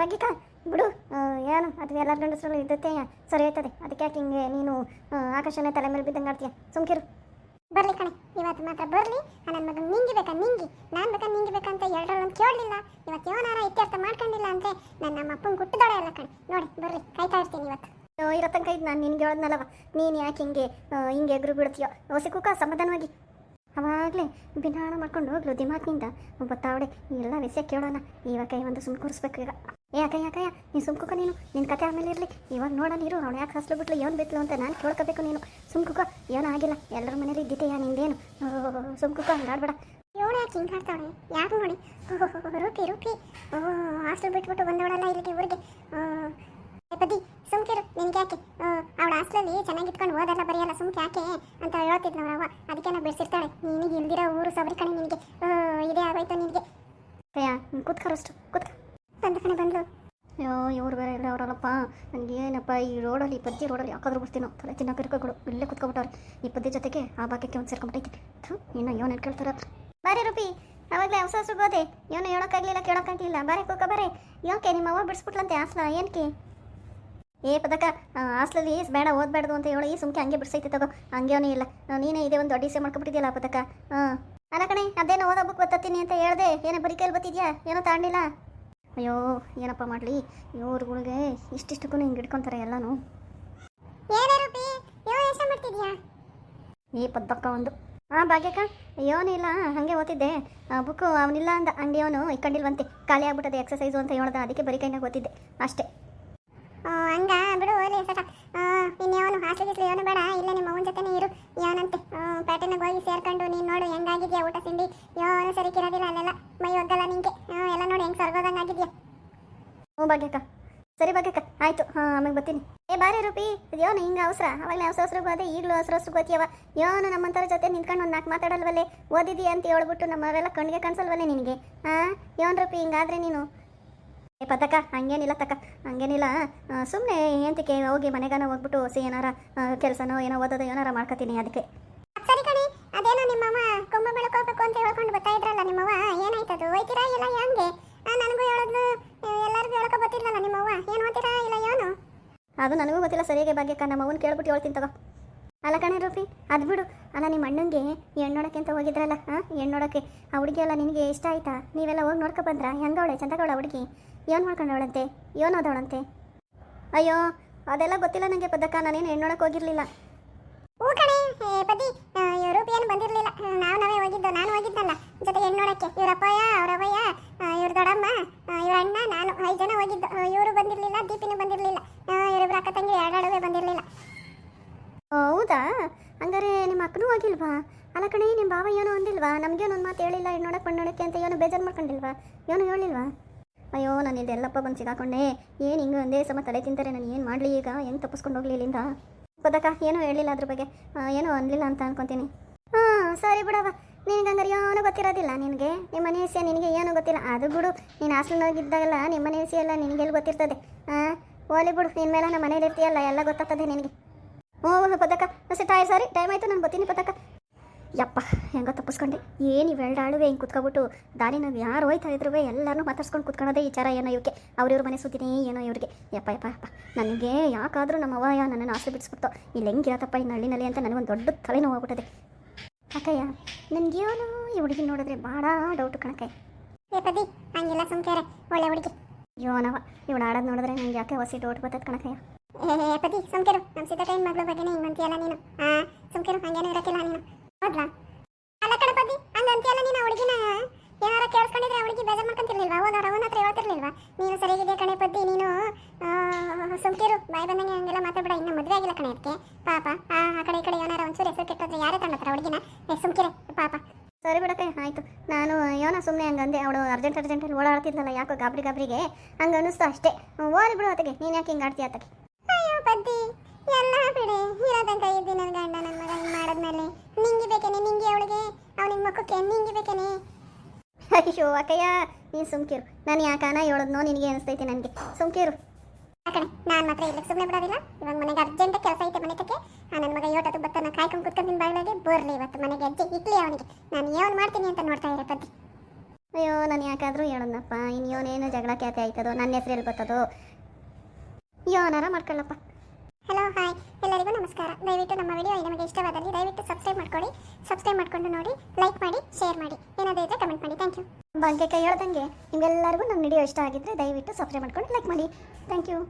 ಬಗ್ಗಿಕ ಬಿಡು. ಏನು? ಅದು ಎಲ್ಲ ಗಂಡಸರು ಇದ್ದತ್ತೆ ಸರಿ ಆಯ್ತದೆ. ಅದಕ್ಕೆ ಯಾಕೆ ಹಿಂಗೆ ನೀನು ಆಕರ್ಷಣೆ ತಲೆ ಮೇಲೆ ಬಿದ್ದಂಗೆ ಆಡ್ತೀಯ? ಸುಮ್ಕಿರು. ಬರಲಿ ಕಣೆ. ಇವತ್ತು ಮಾತ್ರ ಬರ್ಲಿ. ನನ್ನ ಮಗ ನಿಂಗೆ ಬೇಕಾ ನಿಂಗೆ ನಾನು ಬೇಕಾ ನಿಂಗಿ ಬೇಕಂತ ಒಂದು ಕೇಳಲಿಲ್ಲ. ಇವತ್ತು ಯೋನಾರ ಇತ್ಯರ್ಥ ಮಾಡ್ಕೊಂಡಿಲ್ಲ ಅಂದ್ರೆ ನನ್ನ ನಮ್ಮ ಅಪ್ಪನ ಕುಟ್ಟದಾಳೆ ಅಲ್ಲ ಕಣೆ. ನೋಡಿ ಬರ್ರಿ ಕಾಯ್ತಾ ಇರ್ತೀನಿ ಇವತ್ತು. ಇರೋ ತನಕ ಇದು ನಾನು ನಿನ್ಗೆ ಹೇಳೋದ್ನಲ್ಲವ. ನೀನು ಯಾಕೆ ಹಿಂಗೆ ಹಿಂಗೆ ಎಗ್ರು ಬಿಡ್ತೀಯೋ? ಹೊಸಿ ಕುಕ್ಕ ಸಮಾಧಾನವಾಗಿ. ಅವಾಗಲೇ ಬಿನಾಣ ಮಾಡ್ಕೊಂಡು ಹೋಗ್ಲು ದಿಮಾಕ್ನಿಂದ ಗೊತ್ತಾವಡೆ ಎಲ್ಲ ವಿಷಯ ಕೇಳೋಣ. ಇವಾಗ ಒಂದು ಸುಮ್ ಕೂರಿಸ್ಬೇಕು ಈಗ. ಯಾಕೆ ಯಾಕಯ್ಯ ನೀನು ಸುಮ್ ಕುಕ್ಕ ನೀನು. ನಿನ್ನ ಕತೆ ಆಮೇಲೆ ಇರಲಿ. ಇವಾಗ ನೋಡ ನೀರು ಅವಳು ಯಾಕೆ ಹಸ್ಲು ಬಿಟ್ಲು ಏನು ಬಿಟ್ಲು ಅಂತ ನಾನು ಕೇಳ್ಕೋಬೇಕು ನೀನು. ಸುಮ್ ಕುಕ್ಕ ಏನೂ ಆಗಿಲ್ಲ. ಎಲ್ಲರ ಮನೇಲಿ ಇದ್ದಿದ್ದೆಯಾ ನಿಂದೇನು ಸುಮ್ಕುಕ ಹಂಗಾಡ್ಬೇಡ. ಇವಳು ಯಾಕೆ ಹಿಂಗೆ ಆಡ್ತಾವಳೆ ಯಾಕೆ ನೋಡಿ ರೂಪಿ ರೂಪಿ. ಓ ಹಾಸ್ಟೆಲ್ ಬಿಟ್ಬಿಟ್ಟು ಬಂದವಳಲ್ಲ ಇಲ್ಲಿಗೆ ಊರಿಗೆ. ಪದಿ ಸುಮ್ಕಿರು ನಿನ್ಗೆ ಯಾಕೆ? ಅವಳ ಹಾಸ್ಟೆಲಲ್ಲಿ ಚೆನ್ನಾಗಿ ಇಟ್ಕೊಂಡು ಓದಲ್ಲ ಬರೆಯಲ್ಲ ಸುಮ್ಕೆ ಯಾಕೆ ಅಂತ ಹೇಳ್ತಿದ್ಲು ಅವ್ವ ಅದಕ್ಕೆ ನಾ ಬಿಡಿಸಿರ್ತಾಳೆ. ನಿನಗೆ ಇಲ್ದಿರೋ ಊರು ಸಬರಿ ಕಣೆ ನಿನಗೆ. ಇದೇ ಆಗೋಯ್ತು ನಿನಗೆ. ಕೂತ್ಕರಷ್ಟು ಕೂತ್ಕ. ಬಂದ ಕಣೆ ಬಂದ್ಲು ಅಯ್ಯೋ, ಇವ್ರು ಬೇರೆ ಇಲ್ಲ ಅವರಲ್ಲಪ್ಪ. ನನಗೆ ಏನಪ್ಪ, ಈ ರೋಡಲ್ಲಿ ಈ ಪದ್ಯ ರೋಡಲ್ಲಿ ಯಾಕಾದ್ರೂ ಬಿಡ್ತೀನೋ. ತಲೆ ತಿನ್ನೋ ಇರ್ಕೋಗಳು ಇಲ್ಲೇ ಕುತ್ಕೊಬಿಟ್ಟವ್ರೆ ಈ ಪದ್ಯ ಜೊತೆಗೆ ಆ ಭಾಗ್ಯಕ್ಕೆ ಒಂದು ಸೇರ್ಕೊಂಬಿಟ್ಟೈತಿ ಇನ್ನೂ ಏನು ಹೇಳ್ಕೊಳ್ತಾರ ಬಾರಿ ರೂಪಿ, ಅವಾಗಲೇ ಹೊಸ ಸುಗೋದೆ ಇವನು ಹೇಳೋಕ್ಕಾಗಲಿಲ್ಲ ಕೇಳೋಕ್ಕಾಗಲಿಲ್ಲ ಬಾರೆ ಕೂಕ, ಬಾರೆ. ಯೋಕೆ, ನಿಮ್ಮ ಅವ್ವ ಬಿಡಿಸ್ಬಿಟ್ಲಂತೆ ಹಾಸ್ಲ? ಏನಕ್ಕೆ ಏ ಪದಕ ಹಾಸ್ಲಲ್ಲಿ ಬೇಡ, ಓದಬೇಡ್ದು ಅಂತ ಹೇಳಿ. ಸುಮ್ಕೆ ಹಂಗೆ ಬಿಡ್ಸೈತೆ ತಗೋ. ಹಂಗೇನೂ ಇಲ್ಲ. ನೀನೇ ಇದೆ ಒಂದು ಅಡಿಸೆ ಮಾಡ್ಕೊಬಿಟ್ಟಿದ್ಯಲ್ಲ ಪದಕ ಹಾಂ. ಅಲ್ಲ ಕಣೆ, ಅದೇನೋ ಓದೋ ಬುಕ್ ಬತ್ತೀನಿ ಅಂತ ಹೇಳ್ದೆ. ಏನೋ ಬರೀ ಕೈಲಿ ಬತ್ತಿದ್ಯಾ ಏನೋ ತಾಂಡಿಲ್ಲ? ಅಯ್ಯೋ ಏನಪ್ಪ ಮಾಡಲಿ? ಇವ್ರುಗಳಿಗೆ ಇಷ್ಟಿಷ್ಟಕ್ಕೂ ಹಿಂಗೆ ಹಿಡ್ಕೊತಾರೆ ಎಲ್ಲನೂ. ಈ ಪದ್ದಕ್ಕ ಒಂದು. ಹಾಂ ಭಾಗ್ಯಕ್ಕ ಅಯ್ಯೋನು ಇಲ್ಲ ಹಾಗೆ ಓದ್ತಿದ್ದೆ. ಬುಕ್ಕು ಅವನಿಲ್ಲ ಅಂದ ಅಂಗಡಿಯವನು ಇಕ್ಕಂಡಿಲ್ವಂತೆ. ಖಾಲಿ ಆಗ್ಬಿಟ್ಟದೆ ಎಕ್ಸಸೈಸು ಅಂತ ಹೇಳ್ದ ಅದಕ್ಕೆ ಬರೀ ಕೈನಾಗ ಓದ್ತಿದ್ದೆ ಅಷ್ಟೇ. ಹಂಗ? ಬಿಡು ಓಲಿ ಸಟ ಇನ್ಯಾವನು ಹಾಸ್ಟೆಲ್ ಗಿಸ್ಲು ಬೇಡ ಇಲ್ಲ ನಿಮ್ಮ ಅವನ ಜೊತೆನೇ ಇರು ಯಾವನಂತೆ. ಪೇಟೆನಾಗ ಹೋಗಿ ಸೇರ್ಕೊಂಡು ನೀನು ನೋಡು, ಹೆಂಗಾಗಿದ್ಯಾ ಊಟ ತಿಂಡಿ? ಏನೂ ಸರಿ ಕಿರೋದಿಲ್ಲ ಅಲ್ಲೆಲ್ಲ. ಮೈ ಒಗ್ಗಲ್ಲ ನಿಂಗೆ. ಎಲ್ಲ ನೋಡಿ, ಹೆಂಗೆ ಸರ್ಗೋದಂಗಾಗಿದ್ಯಾ ಹ್ಞೂ ಭಾಗ್ಯಕ್ಕ. ಸರಿ ಭಾಗ್ಯಕ್ಕ, ಆಯಿತು. ಹಾಂ ಆಮೇಲೆ ಬರ್ತೀನಿ. ಏ, ಬಾರಿ ರೂಪಿ ಅದ್ಯೋನು ಹಿಂಗೆ ಅವಸರ? ಅವಾಗಲೇ ಅವಸರ ಅವಸರ ಬಂದೆ ಈಗಲೂ ಅವಸರ ಅವಸರ ಗೊತ್ತಿಯವ ಯೋನು ನಮ್ಮಂಥವ್ರ ಜೊತೆ ನಿಂತ್ಕೊಂಡು ಒಂದು ನಾಲ್ಕು ಮಾತಾಡಲ್ವಲ್ಲೇ? ಓದಿದೀಯ ಅಂತ ಹೇಳ್ಬಿಟ್ಟು ನಮ್ಮವೆಲ್ಲ ಕಣ್ಣಿಗೆ ಕಾಣಿಸಲ್ವಲ್ಲೇ ನಿನಗೆ? ಹಾಂ ಯೋನ್ ರೂಪಿ, ಹಿಂಗಾದ್ರೆ ನೀನು? ಏ ಪತಕ ಹಂಗೇನಿಲ್ಲ ತಕ್ಕ. ಹಂಗೇನಿಲ್ಲ. ಸುಮ್ಮನೆ ಏಂತಕ್ಕೆ ಹೋಗಿ ಮನೆಗಾನ ಹೋಗ್ಬಿಟ್ಟು, ಸಿ ಏನಾರ ಕೆಲಸನೋ ಏನೋ ಓದೋದೋ ಏನಾರ ಮಾಡ್ಕೊತೀನಿ ಅದಕ್ಕೆ ಸರಿ ಕಣಿ ಅದೇನೋ ನಿಮ್ಮಮ್ಮ ಕೊಂಬ ಬೆಳಕೋಬೇಕು ಅಂತ ಹೇಳ್ಕೊಂಡು ಬರ್ತಾ ಇದ್ರಲ್ಲ ನಿಮ್ಮವ್ವ? ಏನಾಯ್ತದು ಹೋಯ್ತೀರಾ ಇಲ್ಲ ಹೆಂಗೆ? ನನಗೂ ಹೇಳೋದು ಎಲ್ಲರಿಗೂ ಹೇಳಕ ಗೊತ್ತಿಲ್ಲಲ್ಲ ನಿಮ್ಮವ್ವ. ಏನು ಓದ್ತೀರಾ ಇಲ್ಲ ಏನು? ಅದು ನನಗೂ ಗೊತ್ತಿಲ್ಲ ಸರಿಯಾಗಿ ಬಗ್ಗೆ ನಮ್ಮ ಅವ್ನು ಕೇಳ್ಬಿಟ್ಟು ಹೇಳ್ತೀನಿ ತಗೋ. ಅಲ್ಲ ಕಣೆ ರೂಪಿ ಅದು ಬಿಡು. ಅಲ್ಲ ನಿಮ್ಮ ಅಣ್ಣಂಗೆ ಹೆಣ್ಣು ನೋಡೋಕ್ಕೆ ಅಂತ ಹೋಗಿದ್ರಲ್ಲ ಹಾಂ ಹೆಣ್ಣು ನೋಡೋಕ್ಕೆ ಆ ಹುಡುಗಿ ಎಲ್ಲ ನಿನಗೆ ಇಷ್ಟ ಆಯ್ತಾ? ನೀವೆಲ್ಲ ಹೋಗಿ ನೋಡ್ಕೊ ಬಂದ್ರ? ಹೆಂಗವಳೆ? ಚಂದಗವಳ ಹುಡುಗಿ? ಏನು ಮಾಡ್ಕೊಂಡವಳಂತೆ? ಏನು ಓದವಳಂತೆ? ಅಯ್ಯೋ ಅದೆಲ್ಲ ಗೊತ್ತಿಲ್ಲ ನನಗೆ ಪದಕ್ಕ ನಾನೇನು ಹೆಣ್ಣು ನೋಡಕ್ಕೆ ಹೋಗಿರಲಿಲ್ಲ. ಓ ಕಣೆ ಪದಿ ರೂಪಿ ಏನು ಬಂದಿರಲಿಲ್ಲ. ನಾವು ನಾವೇ ಹೋಗಿದ್ದು, ನಾನು ಹೋಗಿದ್ದಲ್ಲ. ಜೊತೆಗೆ ಹೆಣ್ಣು ನೋಡಕ್ಕೆ ಇವ್ರ ಅವರವಯ್ಯ ಇವ್ರ ದೊಡ್ಡಮ್ಮ ಇವ್ರ ಅಣ್ಣ, ನಾನು ಐದು ಜನ ಹೋಗಿದ್ದು ಇವರು ಬಂದಿರಲಿಲ್ಲ, ದೀಪಿನೂ ಬಂದಿರಲಿಲ್ಲ. ಇವರಿಬ್ರು ಅಕ್ಕ ತಂಗಿ ಎರಡೆರಡುವೆ ಬಂದಿರಲಿಲ್ಲ. ಹೌದಾ? ಹಂಗಾರೆ ನಿಮ್ಮ ಅಕ್ಕನೂ ಹೋಗಿಲ್ವಾ? ಅಲ್ಲ ಕಣೆ ನಿಮ್ಮ ಭಾವ ಏನೋ ಅಂದಿಲ್ವಾ? ನಮಗೇನು ಒಂದು ಮಾತು ಹೇಳಿಲ್ಲ ಹೆಣ್ಣು ನೋಡಕ್ಕೆ ಅಂತ ಏನೋ ಬೇಜಾರು ಮಾಡ್ಕೊಂಡಿಲ್ವಾ? ಏನೋ ಹೇಳಿಲ್ವಾ? ಅಯ್ಯೋ, ನಾನು ಇದೆಲ್ಲಪ್ಪ ಬಂದು ಸಿಗಾಕೊಂಡೆ. ಏನು ಹಿಂಗೆ ಒಂದೇ ಸಮ ತಲೆ ತಿಂತಾರೆ, ನಾನು ಏನು ಮಾಡಲಿ ಈಗ? ಹೆಂಗೆ ತಪ್ಪಿಸ್ಕೊಂಡು ಹೋಗ್ಲಿ ಇಲ್ಲಿಂದ? ಪದಕ ಏನೂ ಹೇಳಿಲ್ಲ ಅದ್ರ ಬಗ್ಗೆ. ಏನೂ ಅನ್ಲಿಲ್ಲ ಅಂತ ಅನ್ಕೊತೀನಿ. ಹಾಂ, ಸರಿ ಬಿಡವ ನಿನಗೆ ಹಂಗಾರೆ ಏನೂ ಗೊತ್ತಿರೋದಿಲ್ಲ ನಿನಗೆ. ನಿಮ್ಮ ಮನೆ ವಿಷಯ ನಿನಗೆ ಏನೂ ಗೊತ್ತಿಲ್ಲ. ಅದು ಬಿಡು, ನೀನು ಹಾಸ್ಟೆಲ್ನಾಗಿದ್ದಾಗಲ್ಲ ನಿಮ್ಮ ಮನೆ ವಿಷಯ ಎಲ್ಲ ನಿನಗೆ ಎಲ್ಲಿ ಗೊತ್ತಿರ್ತದೆ? ಹಾಂ ಓಲಿ ಬಿಡು ನಿನ್ನ ಮೇಲೆ ನಮ್ಮ ಮನೇಲಿ ಇರ್ತೀಯಲ್ಲ, ಎಲ್ಲ ಗೊತ್ತಾಗ್ತದೆ ನಿನಗೆ. ಹ್ಞೂ ಪದಕ. ಸರಿ ಟೈ ಸಾರಿ ಟೈಮ್ ಆಯಿತು ನಾನು ಬರ್ತೀನಿ ಪದಕ. ಯಪ್ಪ ಹೆಂಗೋ ತಪ್ಪಿಸ್ಕೊಂಡೆ. ಏನು ಇವೆರಡಾಳುವೆ ಹಿಂಗೆ ಕುತ್ಕೊಬಿಟ್ಟು? ನಾವು ಯಾರು ಹೋಯ್ತಾ ಇದ್ರು ಎಲ್ಲರೂ ಮಾತಾಡ್ಸ್ಕೊಂಡು ಕುತ್ಕೊಳ್ಳೋದೇ ವಿಚಾರ ಏನೋ ಇವಕ್ಕೆ ಅವ್ರಿವ್ರ ಮನೆ ಸುದ್ದಿನೇ ಏನೋ ಇವ್ರಿಗೆ. ಯಪ್ಪ ಯಪ್ಪ ಯಪ್ಪ. ನನಗೆ ಯಾಕಾದರೂ ನಮ್ಮ ಅವ್ವ ನನ್ನನ್ನು ಆಸೆ ಬಿಡಿಸ್ಬಿಡ್ತು. ಇಲ್ಲಿ ಹೆಂಗಿರತ್ತಪ್ಪ ಈ ನಳ್ಳಿನಲ್ಲಿ ಅಂತ ನನಗೊಂದು ದೊಡ್ಡ ತಲೆನೋವು ಆಗ್ಬಿಟ್ಟದೆ. ಅಕ್ಕಯ್ಯ ನನಗೇನು ಈ ಹುಡುಗಿ ನೋಡಿದ್ರೆ ಭಾಳ ಡೌಟ್ ಕಣಕ್ಕೆ ಏ ಪದಿ ಹಂಗಿಲ್ಲ ಸುಮ್ಕೇರೆ. ಒಳ್ಳೆ ಹುಡುಗಿ. ಯೋನವ ಇವಳು ಆಡೋದು ನೋಡಿದ್ರೆ ನನಗೆ ಯಾಕೆ ಹೊಸಿ ಡೌಟ್ ಬರ್ತದೆ ಕಣಕ್ಕಯ್ಯ. ಏ ಪದಿ ಸುಮ್ಕೆರು. ನಮ್ಮ ಟೈಮ್ ಮಗಳ ಬಗ್ಗೆನೇ ಹಿಂಗೆ ಅಂತೀಯಲ್ಲ ನೀನು? ಆ ಸುಮ್ಕೆರು ಹಂಗೇನು ಇರೋಕ್ಕಿಲ್ಲ ನೀನು. ಹೌದ್ರಾ? ಅಲ್ಲ ಕಣಪತಿ ಹಂಗ ನೀನು ಹುಡುಗಿನ, ಏನಾರ ಕೇಳಿಸ್ಕೊಂಡಿದ್ರೆ ಅವಳಿಗೆ ಬೇಜಾರು ಮಾಡ್ಕೊಂತಿರ್ಲಿಲ್ವಾ? ಓದೋರ ಅವನ ಹತ್ರ ಹೇಳ್ತಿರ್ಲಿಲ್ವಾ? ನೀನು ಸರಿಯಾಗಿದೆ ಕಣೆ ಪದ್ದಿ ನೀನು ಸುಮ್ಕಿರು, ಬಾಯ್ ಬಂದಂಗೆ ಹಂಗೆಲ್ಲ ಮಾತಾಡ್ಬೇಡ. ಇನ್ನು ಮದುವೆ ಆಗಿಲ್ಲ ಕಣೆ ಅದಕ್ಕೆ ಪಾಪ, ಆ ಕಡೆ ಈ ಕಡೆ ಏನಾರ ಒಂಚೂರು ಹೆಸರು ಕೆಟ್ಟದ್ರೆ ಯಾರೇ ತಂಡತ್ರ ಹುಡುಗಿನ? ಸುಮ್ಕಿರೆ, ಪಾಪ. ಸರಿ ಬಿಡಕ್ಕೆ ಆಯಿತು. ನಾನು ಏನೋ ಸುಮ್ಮನೆ ಹಂಗೆ ಅಂದೆ ಅವಳು ಅರ್ಜೆಂಟ್ ಅರ್ಜೆಂಟಲ್ಲಿ ಓಡಾಡ್ತಿದ್ಲಲ್ಲ ಯಾಕೋ ಗಾಬರಿ ಗಾಬರಿಗೆ. ಹಂಗೆ ಅನ್ನಿಸ್ತು ಅಷ್ಟೇ. ಓದಿ ಬಿಡು ಆತಗೆ ನೀನು ಯಾಕೆ ಹಿಂಗೆ ಆಡ್ತೀಯ ಆತಗೆ ಅಯ್ಯೋ, ಪದ್ದಿ. ಎಲ್ಲ ಬಿಡಿ. ಇರೋದಂಗ ಇದ್ದಿ ನನ್ನ ಗಂಡ ನನ್ನ ಮಗ ಹಿಂಗೆ ಮಾಡಿದ್ಮೇಲೆ. ನಿಂಗಿ ಬೇಕೇನೆ ನಿಂಗೆ ಅವಳಿಗೆ ಅವನಿಗೆ ಮಕ್ಕಕ್ಕೆ ನಿಂಗಿ ಬೇಕೇನೆ. ಅಯ್ಯೋ ಅಕ್ಕಯ್ಯ ನೀನು ಸುಮ್ಕಿರು. ನಾನು ಯಾಕಾನ ಹೇಳೋದ್ನೋ ನಿನಗೆ ಅನಿಸ್ತೈತಿ ನನಗೆ. ಸುಮ್ಕಿರು. ಯಾಕಣೆ ನಾನು ಮಾತ್ರ ಇಲ್ಲಕ್ಕೆ ಸುಮ್ಮನೆ ಬಿಡೋದಿಲ್ಲ. ಇವಾಗ ಮನೆಗೆ ಅರ್ಜೆಂಟ್ ಕೆಲಸ ಐತೆ ಮನೆ ತಕ್ಕೆ ನನ್ನ ಮಗ ಯೋಟತ್ತು ಬತ್ತಾನ ಕಾಯ್ಕೊಂಡು ಕುತ್ಕೊಂಡು ಬಾಗಿಲಾಗೆ ಬರ್ಲಿ ಇವತ್ತು ಮನೆಗೆ ಅಜ್ಜಿ ಇಕ್ಲಿ ಅವನಿಗೆ. ನಾನು ಏನು ಮಾಡ್ತೀನಿ ಅಂತ ನೋಡ್ತಾ ಇರೋ ಪದ್ದಿ ಅಯ್ಯೋ ನಾನು ಯಾಕಾದರೂ ಹೇಳೋಣಪ್ಪ ಇನ್ನೇನೇನು ಜಗಳ ಖ್ಯಾತಿ ಆಯ್ತದೋ ನನ್ನ ಹೆಸರು ಬರ್ತದೋ ಯೋನಾರ ಮಾಡ್ಕೊಳ್ಳಪ್ಪ ಹಲೋ ಹಾಯ್ ಎಲ್ಲರಿಗೂ ನಮಸ್ಕಾರ. ದಯವಿಟ್ಟು ನಮ್ಮ ವಿಡಿಯೋ ನಿಮಗೆ ಇಷ್ಟವಾದಲ್ಲಿ ದಯವಿಟ್ಟು ಸಬ್ಸ್ಕ್ರೈಬ್ ಮಾಡ್ಕೊಳ್ಳಿ. ಸಬ್ಸ್ಕ್ರೈಬ್ ಮಾಡ್ಕೊಂಡು ನೋಡಿ ಲೈಕ್ ಮಾಡಿ ಶೇರ್ ಮಾಡಿ. ಏನಾದರೂ ಇದ್ದರೆ ಕಮೆಂಟ್ ಮಾಡಿ. ಥ್ಯಾಂಕ್ ಯು ಬಗ್ಗೆ ಕೈ ಹೇಳ್ದಂಗೆ ನಿಮ್ಗೆಲ್ಲರಿಗೂ ನಮ್ಮ ವಿಡಿಯೋ ಇಷ್ಟ ಆಗಿದ್ದರೆ ದಯವಿಟ್ಟು ಸಬ್ಸ್ಕ್ರೈಬ್ ಮಾಡ್ಕೊಂಡು ಲೈಕ್ ಮಾಡಿ. Thank you